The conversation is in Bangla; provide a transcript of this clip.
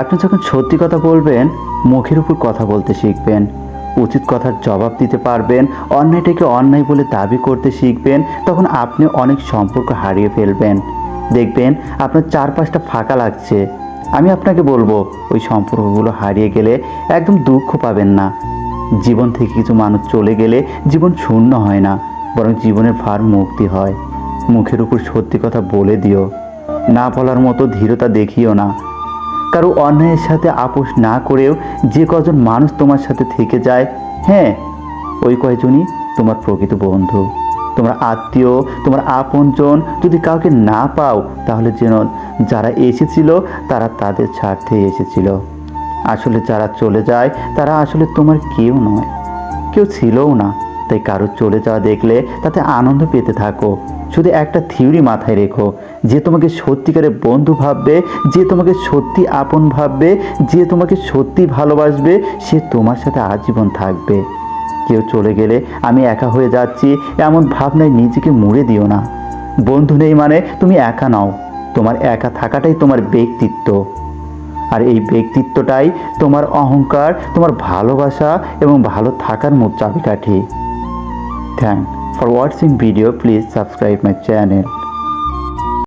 আপনি যখন সত্যি কথা বলবেন, মুখের উপর কথা বলতে শিখবেন, উচিত কথার জবাব দিতে পারবেন অন্যায়টাকে অন্যায় বলে দাবি করতে শিখবেন, তখন আপনি অনেক সম্পর্ক হারিয়ে ফেলবেন। দেখবেন আপনার চারপাশটা ফাঁকা লাগছে। আমি আপনাকে বলব, ওই সম্পর্কগুলো হারিয়ে গেলে একদম দুঃখ পাবেন না। জীবন থেকে কিছু মানুষ চলে গেলে জীবন শূন্য হয় না, বরং জীবনের ভার মুক্তি হয়। মুখের উপর সত্যি কথা বলে দিও। না বলার মতো ধীরতা দেখিও না। কারও অন্যায়ের সাথে আপোষ না করেও যে কজন মানুষ তোমার সাথে থেকে যায় হ্যাঁ ওই কয়জনই তোমার প্রকৃত বন্ধু। তোমার আত্মীয়, তোমার আপনজন যদি কাউকে না পাও, তাহলে যেন যারা এসেছিল, তারা তাদের স্বার্থে এসেছিল। আসলে যারা চলে যায়, তারা আসলে তোমার কেউ নয়। কেউ ছিলও না। তাই কারও চলে যাওয়া দেখলে তাতে আনন্দ পেতে থাকো। শুধু একটা থিওরি মাথায় রেখো, যে তোমাকে সত্যিকারের বন্ধু ভাববে, যে তোমাকে সত্যি আপন ভাববে, যে তোমাকে সত্যি ভালোবাসবে, সে তোমার সাথে আজীবন থাকবে। কেউ চলে গেলে আমি একা হয়ে যাচ্ছি, এমন ভাবনায় নিজেকে মুড়ে দিও না। বন্ধু নেই মানে তুমি একা নাও, তোমার একা থাকাটাই তোমার ব্যক্তিত্ব। আর এই ব্যক্তিত্বটাই তোমার অহংকার, তোমার ভালোবাসা এবং ভালো থাকার মূল চাবিকাঠি। Thanks for watching video. Please subscribe my channel.